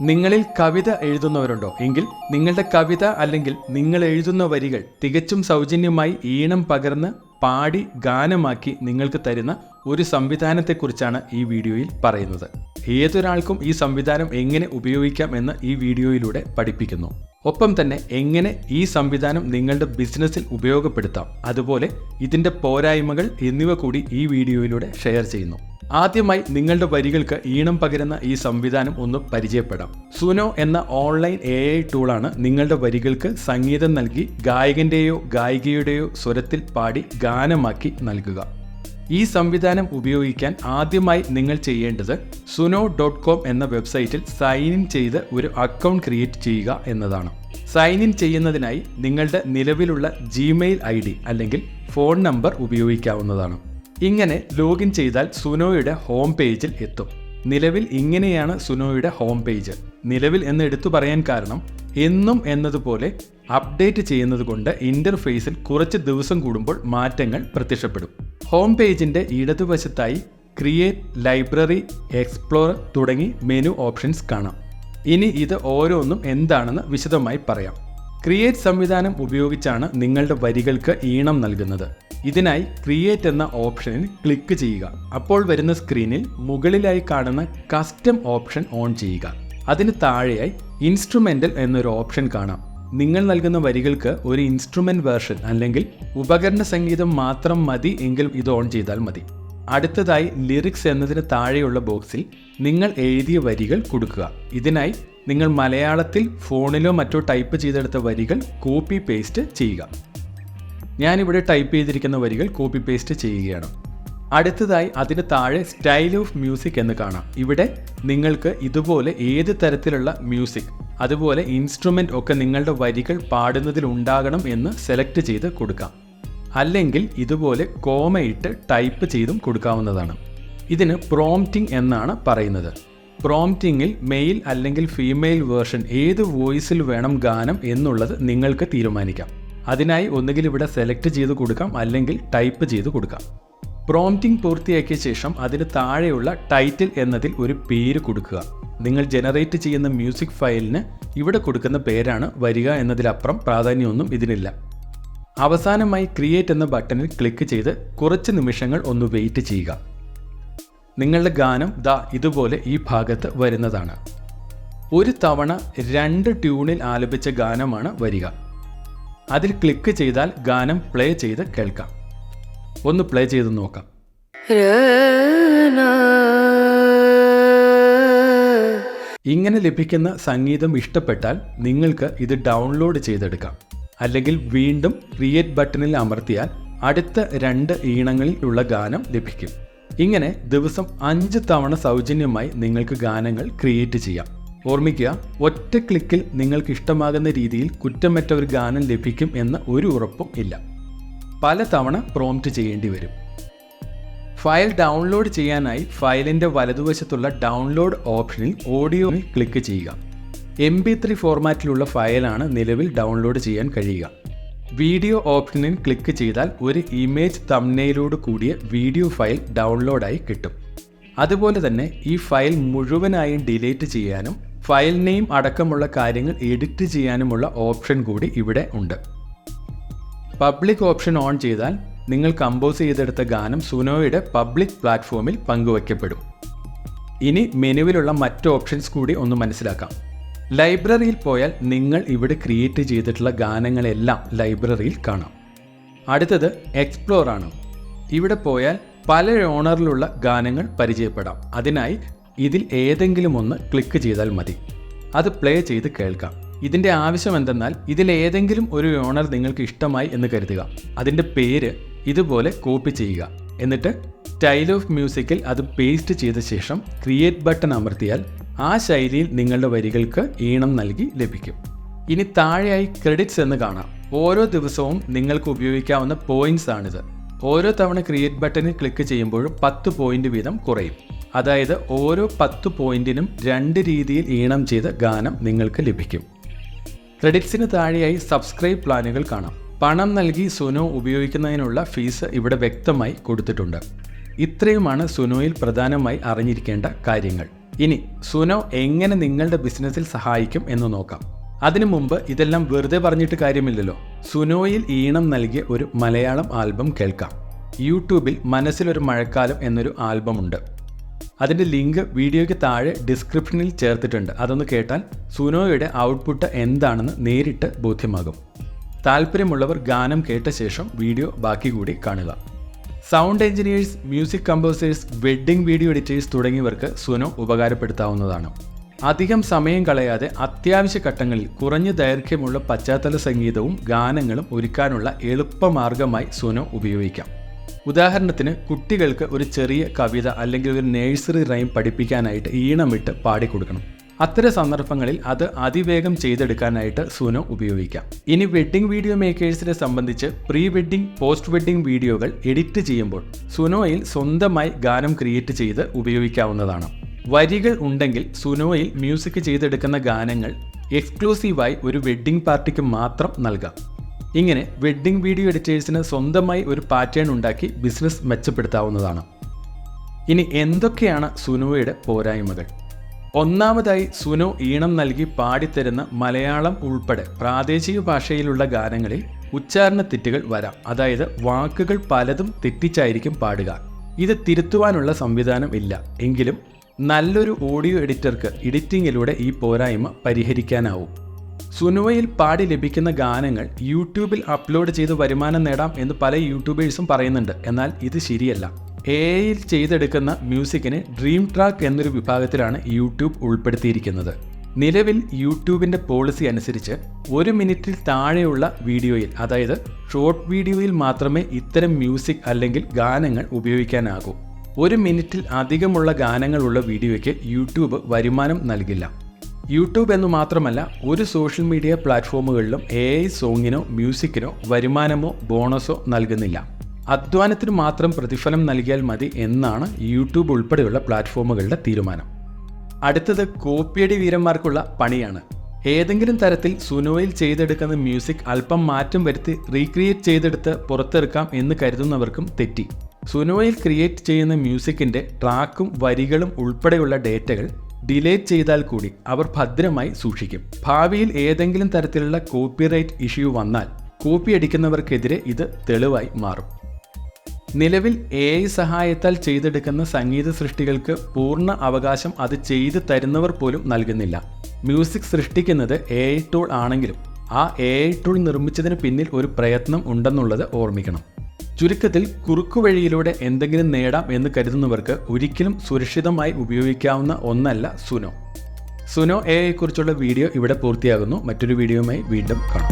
നിങ്ങളിൽ കവിത എഴുതുന്നവരുണ്ടോ? എങ്കിൽ നിങ്ങളുടെ കവിത അല്ലെങ്കിൽ നിങ്ങൾ എഴുതുന്ന വരികൾ തികച്ചും സൗജന്യമായി ഈണം പകർന്ന് പാടി ഗാനമാക്കി നിങ്ങൾക്ക് തരുന്ന ഒരു സംവിധാനത്തെക്കുറിച്ചാണ് ഈ വീഡിയോയിൽ പറയുന്നത്. ഏതൊരാൾക്കും ഈ സംവിധാനം എങ്ങനെ ഉപയോഗിക്കാം എന്ന് ഈ വീഡിയോയിലൂടെ പഠിപ്പിക്കുന്നു. ഒപ്പം തന്നെ എങ്ങനെ ഈ സംവിധാനം നിങ്ങളുടെ ബിസിനസ്സിൽ ഉപയോഗപ്പെടുത്താം. അതുപോലെ ഇതിന്റെ പോരായ്മകൾ എന്നിവ കൂടി ഈ വീഡിയോയിലൂടെ ഷെയർ ചെയ്യുന്നു. ആദ്യമായി നിങ്ങളുടെ വരികൾക്ക് ഈണം പകരുന്ന ഈ സംവിധാനം ഒന്ന് പരിചയപ്പെടാം. സുനോ എന്ന ഓൺലൈൻ എ ഐ ടൂളാണ് നിങ്ങളുടെ വരികൾക്ക് സംഗീതം നൽകി ഗായകന്റെയോ ഗായികയുടെയോ സ്വരത്തിൽ പാടി ഗാനമാക്കി നൽകുക. ഈ സംവിധാനം ഉപയോഗിക്കാൻ ആദ്യമായി നിങ്ങൾ ചെയ്യേണ്ടത് സുനോ ഡോട്ട് കോം എന്ന വെബ്സൈറ്റിൽ സൈൻ ഇൻ ചെയ്ത് ഒരു അക്കൗണ്ട് ക്രിയേറ്റ് ചെയ്യുക എന്നതാണ്. സൈൻ ഇൻ ചെയ്യുന്നതിനായി നിങ്ങളുടെ നിലവിലുള്ള ജിമെയിൽ ഐ അല്ലെങ്കിൽ ഫോൺ നമ്പർ ഉപയോഗിക്കാവുന്നതാണ്. ഇങ്ങനെ ലോഗിൻ ചെയ്താൽ സുനോയുടെ ഹോം പേജിൽ എത്തും. നിലവിൽ ഇങ്ങനെയാണ് സുനോയുടെ ഹോം പേജ്. നിലവിൽ എന്ന് എടുത്തു പറയാൻ കാരണം എന്നും എന്നതുപോലെ അപ്ഡേറ്റ് ചെയ്യുന്നത് കൊണ്ട് ഇന്റർഫേസിൽ കുറച്ച് ദിവസം കൂടുമ്പോൾ മാറ്റങ്ങൾ പ്രത്യക്ഷപ്പെടും. ഹോം പേജിന്റെ ഇടതുവശത്തായി ക്രിയേറ്റ് ലൈബ്രറി എക്സ്പ്ലോർ തുടങ്ങി മെനു ഓപ്ഷൻസ് കാണാം. ഇനി ഇത് ഓരോന്നും എന്താണെന്ന് വിശദമായി പറയാം. ക്രിയേറ്റ് സംവിധാനം ഉപയോഗിച്ചാണ് നിങ്ങളുടെ വരികൾക്ക് ഈണം നൽകുന്നത്. ഇതിനായി ക്രിയേറ്റ് എന്ന ഓപ്ഷനിൽ ക്ലിക്ക് ചെയ്യുക. അപ്പോൾ വരുന്ന സ്ക്രീനിൽ മുകളിലായി കാണുന്ന കസ്റ്റം ഓപ്ഷൻ ഓൺ ചെയ്യുക. അതിന് താഴെയായി ഇൻസ്ട്രുമെന്റൽ എന്നൊരു ഓപ്ഷൻ കാണാം. നിങ്ങൾ നൽകുന്ന വരികൾക്ക് ഒരു ഇൻസ്ട്രുമെന്റ് വേർഷൻ അല്ലെങ്കിൽ ഉപകരണ സംഗീതം മാത്രം മതി എങ്കിൽ ഇത് ഓൺ ചെയ്താൽ മതി. അടുത്തതായി ലിറിക്സ് എന്നതിന് താഴെയുള്ള ബോക്സിൽ നിങ്ങൾ എഴുതിയ വരികൾ കൊടുക്കുക. ഇതിനായി നിങ്ങൾ മലയാളത്തിൽ ഫോണിലോ മറ്റോ ടൈപ്പ് ചെയ്തെടുത്ത വരികൾ കോപ്പി പേസ്റ്റ് ചെയ്യുക. ഞാനിവിടെ ടൈപ്പ് ചെയ്തിരിക്കുന്ന വരികൾ കോപ്പി പേസ്റ്റ് ചെയ്യുകയാണ്. അടുത്തതായി അതിന് താഴെ സ്റ്റൈൽ ഓഫ് മ്യൂസിക് എന്ന് കാണാം. ഇവിടെ നിങ്ങൾക്ക് ഇതുപോലെ ഏത് തരത്തിലുള്ള മ്യൂസിക് അതുപോലെ ഇൻസ്ട്രുമെന്റ് ഒക്കെ നിങ്ങളുടെ വരികൾ പാടുന്നതിൽ ഉണ്ടാകണം എന്ന് സെലക്ട് ചെയ്ത് കൊടുക്കാം. അല്ലെങ്കിൽ ഇതുപോലെ കോമയിട്ട് ടൈപ്പ് ചെയ്തും കൊടുക്കാവുന്നതാണ്. ഇതിന് പ്രോംറ്റിംഗ് എന്നാണ് പറയുന്നത്. പ്രോംറ്റിങ്ങിൽ മെയിൽ അല്ലെങ്കിൽ ഫീമെയിൽ വേർഷൻ ഏത് വോയിസിൽ വേണം ഗാനം എന്നുള്ളത് നിങ്ങൾക്ക് തീരുമാനിക്കാം. അതിനായി ഒന്നുകിൽ ഇവിടെ സെലക്ട് ചെയ്ത് കൊടുക്കാം അല്ലെങ്കിൽ ടൈപ്പ് ചെയ്ത് കൊടുക്കാം. പ്രോംറ്റിംഗ് പൂർത്തിയാക്കിയ ശേഷം അതിന് താഴെയുള്ള ടൈറ്റിൽ എന്നതിൽ ഒരു പേര് കൊടുക്കുക. നിങ്ങൾ ജനറേറ്റ് ചെയ്യുന്ന മ്യൂസിക് ഫയലിന് ഇവിടെ കൊടുക്കുന്ന പേരാണ് വരിക എന്നതിലപ്പുറം പ്രാധാന്യമൊന്നും ഇതിനില്ല. അവസാനമായി ക്രിയേറ്റ് എന്ന ബട്ടണിൽ ക്ലിക്ക് ചെയ്ത് കുറച്ച് നിമിഷങ്ങൾ ഒന്ന് വെയിറ്റ് ചെയ്യുക. നിങ്ങളുടെ ഗാനം ദ ഇതുപോലെ ഈ ഭാഗത്ത് വരുന്നതാണ്. ഒരു തവണ രണ്ട് ട്യൂണിൽ ആലപിച്ച ഗാനമാണ് വരിക. അതിൽ ക്ലിക്ക് ചെയ്താൽ ഗാനം പ്ലേ ചെയ്ത് കേൾക്കാം. ഒന്ന് പ്ലേ ചെയ്ത് നോക്കാം. ഇങ്ങനെ ലഭിക്കുന്ന സംഗീതം ഇഷ്ടപ്പെട്ടാൽ നിങ്ങൾക്ക് ഇത് ഡൗൺലോഡ് ചെയ്തെടുക്കാം. അല്ലെങ്കിൽ വീണ്ടും ക്രിയേറ്റ് ബട്ടണിൽ അമർത്തിയാൽ അടുത്ത രണ്ട് ഈണങ്ങളിൽ ഉള്ള ഗാനം ലഭിക്കും. ഇങ്ങനെ ദിവസം അഞ്ച് തവണ സൗജന്യമായി നിങ്ങൾക്ക് ഗാനങ്ങൾ ക്രിയേറ്റ് ചെയ്യാം. ഓർമ്മിക്കുക ഒറ്റ ക്ലിക്കിൽ നിങ്ങൾക്ക് ഇഷ്ടമാകുന്ന രീതിയിൽ കുറ്റമറ്റ ഒരു ഗാനം ലഭിക്കും എന്ന ഒരു ഉറപ്പും ഇല്ല. പല തവണ പ്രോംപ്റ്റ് ചെയ്യേണ്ടി വരും. ഫയൽ ഡൗൺലോഡ് ചെയ്യാനായി ഫയലിന്റെ വലതുവശത്തുള്ള ഡൗൺലോഡ് ഓപ്ഷനിൽ ഓഡിയോയിൽ ക്ലിക്ക് ചെയ്യുക. എം ബി ത്രീ ഫോർമാറ്റിലുള്ള ഫയലാണ് നിലവിൽ ഡൗൺലോഡ് ചെയ്യാൻ കഴിയുക. വീഡിയോ ഓപ്ഷനിൽ ക്ലിക്ക് ചെയ്താൽ ഒരു ഇമേജ് തമ്നയിലോട് കൂടിയ വീഡിയോ ഫയൽ ഡൗൺലോഡായി കിട്ടും. അതുപോലെ തന്നെ ഈ ഫയൽ മുഴുവനായും ഡിലീറ്റ് ചെയ്യാനും ഫയൽ നെയിം അടക്കമുള്ള കാര്യങ്ങൾ എഡിറ്റ് ചെയ്യാനുമുള്ള ഓപ്ഷൻ കൂടി ഇവിടെ ഉണ്ട്. പബ്ലിക് ഓപ്ഷൻ ഓൺ ചെയ്താൽ നിങ്ങൾ കമ്പോസ് ചെയ്തെടുത്ത ഗാനം സുനോയുടെ പബ്ലിക് പ്ലാറ്റ്ഫോമിൽ പങ്കുവയ്ക്കപ്പെടും. ഇനി മെനുവിലുള്ള മറ്റ് ഓപ്ഷൻസ് കൂടി ഒന്ന് മനസ്സിലാക്കാം. ലൈബ്രറിയിൽ പോയാൽ നിങ്ങൾ ഇവിടെ ക്രിയേറ്റ് ചെയ്തിട്ടുള്ള ഗാനങ്ങളെല്ലാം ലൈബ്രറിയിൽ കാണാം. അടുത്തത് എക്സ്പ്ലോർ ആണ് ഇവിടെ പോയാൽ പല ഓണറിലുള്ള ഗാനങ്ങൾ പരിചയപ്പെടാം. അതിനായി ഇതിൽ ഏതെങ്കിലും ഒന്ന് ക്ലിക്ക് ചെയ്താൽ മതി. അത് പ്ലേ ചെയ്ത് കേൾക്കാം. ഇതിന്റെ ആവശ്യം എന്തെന്നാൽ ഇതിൽ ഏതെങ്കിലും ഒരു ഓണർ നിങ്ങൾക്ക് ഇഷ്ടമായി എന്ന് കരുതുക. അതിന്റെ പേര് ഇതുപോലെ കോപ്പി ചെയ്യുക. എന്നിട്ട് സ്റ്റൈൽ ഓഫ് മ്യൂസിക്കിൽ അത് പേസ്റ്റ് ചെയ്ത ശേഷം ക്രിയേറ്റ് ബട്ടൺ അമർത്തിയാൽ ആ ശൈലിയിൽ നിങ്ങളുടെ വരികൾക്ക് ഈണം നൽകി ലഭിക്കും. ഇനി താഴെയായി ക്രെഡിറ്റ്സ് എന്ന് കാണാം. ഓരോ ദിവസവും നിങ്ങൾക്ക് ഉപയോഗിക്കാവുന്ന പോയിന്റ്സ് ആണിത്. ഓരോ തവണ ക്രിയേറ്റ് ബട്ടണിൽ ക്ലിക്ക് ചെയ്യുമ്പോഴും പത്ത് പോയിന്റ് വീതം കുറയും. അതായത് ഓരോ പത്ത് പോയിന്റിനും രണ്ട് രീതിയിൽ ഈണം ചെയ്ത ഗാനം നിങ്ങൾക്ക് ലഭിക്കും. ക്രെഡിറ്റ്സിന് താഴെയായി സബ്സ്ക്രൈബ് പ്ലാനുകൾ കാണാം. പണം നൽകി സുനോ ഉപയോഗിക്കുന്നതിനുള്ള ഫീസ് ഇവിടെ വ്യക്തമായി കൊടുത്തിട്ടുണ്ട്. ഇത്രയുമാണ് സുനോയിൽ പ്രധാനമായി അറിഞ്ഞിരിക്കേണ്ട കാര്യങ്ങൾ. ഇനി സുനോ എങ്ങനെ നിങ്ങളുടെ ബിസിനസ്സിൽ സഹായിക്കും എന്ന് നോക്കാം. അതിനു മുമ്പ് ഇതെല്ലാം വെറുതെ പറഞ്ഞിട്ട് കാര്യമില്ലല്ലോ. സുനോയിൽ ഈണം നൽകിയ ഒരു മലയാളം ആൽബം കേൾക്കാം. യൂട്യൂബിൽ മനസ്സിലൊരു മഴക്കാലം എന്നൊരു ആൽബമുണ്ട്. അതിന്റെ ലിങ്ക് വീഡിയോയ്ക്ക് താഴെ ഡിസ്ക്രിപ്ഷനിൽ ചേർത്തിട്ടുണ്ട്. അതൊന്ന് കേട്ടാൽ സുനോയുടെ ഔട്ട്പുട്ട് എന്താണെന്ന് നേരിട്ട് ബോധ്യമാകും. താല്പര്യമുള്ളവർ ഗാനം കേട്ട ശേഷം വീഡിയോ ബാക്കി കൂടി കാണുക. Sound engineers music composers wedding video editors തുടങ്ങിയവർക്ക് സുനോ ഉപകാരപ്പെടുത്താവുന്നതാണ്. അധികം സമയം കളയാതെ അത്യാവശ്യ ഘട്ടങ്ങളിൽ കുറഞ്ഞ ദൈർഘ്യമുള്ള പശ്ചാത്തല സംഗീതവും ഗാനങ്ങളും ഒരുക്കാനുള്ള എളുപ്പമാർഗമായി സുനോ ഉപയോഗിക്കാം. ഉദാഹരണത്തിന് കുട്ടികൾക്ക് ഒരു ചെറിയ കവിത അല്ലെങ്കിൽ ഒരു നേഴ്സറി റൈം പഠിപ്പിക്കാനായിട്ട് ഈണമിട്ട് പാടിക്കൊടുക്കണം അത്തരം സന്ദർഭങ്ങളിൽ അത് അതിവേഗം ചെയ്തെടുക്കാനായിട്ട് സുനോ ഉപയോഗിക്കാം. ഇനി വെഡ്ഡിംഗ് വീഡിയോ മേക്കേഴ്സിനെ സംബന്ധിച്ച് പ്രീ വെഡ്ഡിംഗ് പോസ്റ്റ് വെഡ്ഡിംഗ് വീഡിയോകൾ എഡിറ്റ് ചെയ്യുമ്പോൾ സുനോയിൽ സ്വന്തമായി ഗാനം ക്രിയേറ്റ് ചെയ്ത് ഉപയോഗിക്കാവുന്നതാണ്. വരികൾ ഉണ്ടെങ്കിൽ സുനോയിൽ മ്യൂസിക് ചെയ്തെടുക്കുന്ന ഗാനങ്ങൾ എക്സ്ക്ലൂസീവായി ഒരു വെഡ്ഡിംഗ് പാർട്ടിക്ക് മാത്രം നൽകാം. ഇങ്ങനെ വെഡ്ഡിംഗ് വീഡിയോ എഡിറ്റേഴ്സിന് സ്വന്തമായി ഒരു പാറ്റേൺ ഉണ്ടാക്കി ബിസിനസ് മെച്ചപ്പെടുത്താവുന്നതാണ്. ഇനി എന്തൊക്കെയാണ് സുനോയുടെ പോരായ്മകൾ? ഒന്നാമതായി സുനോ ഈണം നൽകി പാടിത്തരുന്ന മലയാളം ഉൾപ്പെടെ പ്രാദേശിക ഭാഷയിലുള്ള ഗാനങ്ങളിൽ ഉച്ചാരണ തെറ്റുകൾ വരാം. അതായത് വാക്കുകൾ പലതും തെറ്റിച്ചായിരിക്കും പാടുക. ഇത് തിരുത്തുവാനുള്ള സംവിധാനം ഇല്ല. എങ്കിലും നല്ലൊരു ഓഡിയോ എഡിറ്റർക്ക് എഡിറ്റിങ്ങിലൂടെ ഈ പോരായ്മ പരിഹരിക്കാനാവും. സുനുവയിൽ പാടി ലഭിക്കുന്ന ഗാനങ്ങൾ യൂട്യൂബിൽ അപ്ലോഡ് ചെയ്ത് വരുമാനം നേടാം എന്ന് പല യൂട്യൂബേഴ്സും പറയുന്നുണ്ട്. എന്നാൽ ഇത് ശരിയല്ല. എ ഐയിൽ ചെയ്തെടുക്കുന്ന മ്യൂസിക്കിന് ഡ്രീം ട്രാക്ക് എന്നൊരു വിഭാഗത്തിലാണ് യൂട്യൂബ് ഉൾപ്പെടുത്തിയിരിക്കുന്നത്. നിലവിൽ യൂട്യൂബിന്റെ പോളിസി അനുസരിച്ച് ഒരു മിനിറ്റിൽ താഴെയുള്ള വീഡിയോയിൽ അതായത് ഷോർട്ട് വീഡിയോയിൽ മാത്രമേ ഇത്തരം മ്യൂസിക് അല്ലെങ്കിൽ ഗാനങ്ങൾ ഉപയോഗിക്കാനാകൂ. ഒരു മിനിറ്റിൽ അധികമുള്ള ഗാനങ്ങളുള്ള വീഡിയോയ്ക്ക് യൂട്യൂബ് വരുമാനം നൽകില്ല. യൂട്യൂബ് എന്ന് മാത്രമല്ല ഒരു സോഷ്യൽ മീഡിയ പ്ലാറ്റ്ഫോമുകളിലും എ ഐ സോങ്ങിനോ മ്യൂസിക്കിനോ വരുമാനമോ ബോണസോ നൽകുന്നില്ല. അധ്വാനത്തിന് മാത്രം പ്രതിഫലം നൽകിയാൽ മതി എന്നാണ് യൂട്യൂബ് ഉൾപ്പെടെയുള്ള പ്ലാറ്റ്ഫോമുകളുടെ തീരുമാനം. അടുത്തത് കോപ്പിയടി വീരന്മാർക്കുള്ള പണിയാണ്. ഏതെങ്കിലും തരത്തിൽ സുനോയിൽ ചെയ്തെടുക്കുന്ന മ്യൂസിക് അല്പം മാറ്റം വരുത്തി റീക്രിയേറ്റ് ചെയ്തെടുത്ത് പുറത്തിറക്കാം എന്ന് കരുതുന്നവർക്കും തെറ്റി. സുനോയിൽ ക്രിയേറ്റ് ചെയ്യുന്ന മ്യൂസിക്കിന്റെ ട്രാക്കും വരികളും ഉൾപ്പെടെയുള്ള ഡേറ്റകൾ ഡിലേറ്റ് ചെയ്താൽ കൂടി അവർ ഭദ്രമായി സൂക്ഷിക്കും. ഭാവിയിൽ ഏതെങ്കിലും തരത്തിലുള്ള കോപ്പിറൈറ്റ് ഇഷ്യൂ വന്നാൽ കോപ്പി അടിക്കുന്നവർക്കെതിരെ ഇത് തെളിവായി മാറും. നിലവിൽ എ ഐ സഹായത്താൽ ചെയ്തെടുക്കുന്ന സംഗീത സൃഷ്ടികൾക്ക് പൂർണ അവകാശം അത് ചെയ്തു തരുന്നവർ പോലും നൽകുന്നില്ല. മ്യൂസിക് സൃഷ്ടിക്കുന്നത് എ ഐ ടൂൾ ആണെങ്കിലും ആ എ ഐ ടൂൾ നിർമ്മിച്ചതിന് പിന്നിൽ ഒരു പ്രയത്നം ഉണ്ടെന്നുള്ളത് ഓർമ്മിക്കണം. ചുരുക്കത്തിൽ കുറുക്കുവഴിയിലൂടെ എന്തെങ്കിലും നേടാം എന്ന് കരുതുന്നവർക്ക് ഒരിക്കലും സുരക്ഷിതമായി ഉപയോഗിക്കാവുന്ന ഒന്നല്ല സുനോ. സുനോ എയെക്കുറിച്ചുള്ള കുറിച്ചുള്ള വീഡിയോ ഇവിടെ പൂർത്തിയാകുന്നു. മറ്റൊരു വീഡിയോയുമായി വീണ്ടും കാണാം.